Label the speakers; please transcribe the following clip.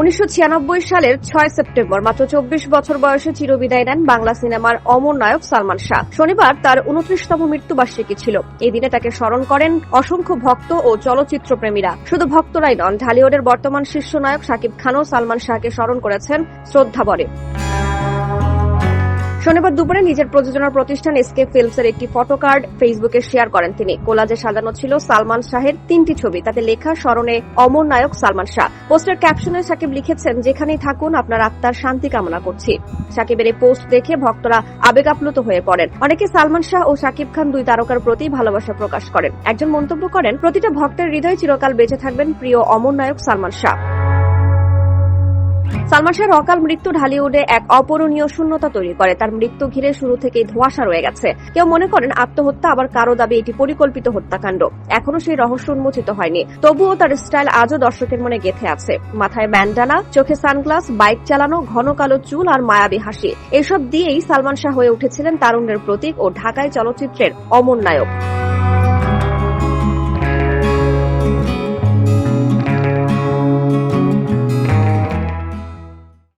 Speaker 1: উনিশশো ছিয়ানব্বই সালের ছয় সেপ্টেম্বর, মাত্র চব্বিশ বছর বয়সে চিরবিদায় নেন বাংলা সিনেমার অমর নায়ক সালমান শাহ। শনিবার তার উনত্রিশতম মৃত্যুবার্ষিকী ছিল। এই দিনে তাকে স্মরণ করেন অসংখ্য ভক্ত ও চলচ্চিত্র প্রেমীরা শুধু ভক্তরাই নন, ঢালিউডের বর্তমান শীর্ষ নায়ক শাকিব খানও সালমান শাহকে স্মরণ করেছেন শ্রদ্ধাভরে শনিবার দুপুরে নিজের প্রযোজনার প্রতিষ্ঠান এসকে ফিল্মসের একটি ফটো কার্ড ফেসবুকে শেয়ার করেন তিনি। কোলাজে সাজানো ছিল সালমান শাহের তিনটি ছবি। তাতে লেখা, স্মরণে অমর নায়ক সালমান শাহ। পোস্টের ক্যাপশনে সাকিব লিখেছেন, যেখানেই থাকুন, আপনার আত্মার শান্তি কামনা করছি। সাকিবের এই পোস্ট দেখে ভক্তরা আবেগ আপ্লুত হয়ে পড়েন। অনেকে সালমান শাহ ও সাকিব খান দুই তারকার প্রতি ভালোবাসা প্রকাশ করেন। একজন মন্তব্য করেন, প্রতিটা ভক্তের হৃদয় চিরকাল বেঁচে থাকবেন প্রিয় অমর নায়ক সালমান শাহ। সালমান শাহের অকাল মৃত্যু ঢালিউডে এক অপূরণীয় শূন্যতা তৈরি করে। তার মৃত্যু ঘিরে শুরু থেকেই ধোঁয়াশা রয়ে গেছে। কেউ মনে করেন আত্মহত্যা, আবার কারও দাবি এটি পরিকল্পিত হত্যাকাণ্ড। এখনও সেই রহস্য উন্মোচিত হয়নি। তবুও তার স্টাইল আজও দর্শকের মনে গেথে আছে। মাথায় ব্যান্ডানা চোখে সানগ্লাস, বাইক চালানো, ঘন কালো চুল আর মায়াবী হাসি। এসব দিয়েই সালমান শাহ হয়ে উঠেছিলেন তারুণ্যের প্রতীক ও ঢাকায় চলচ্চিত্রের অমর নায়ক।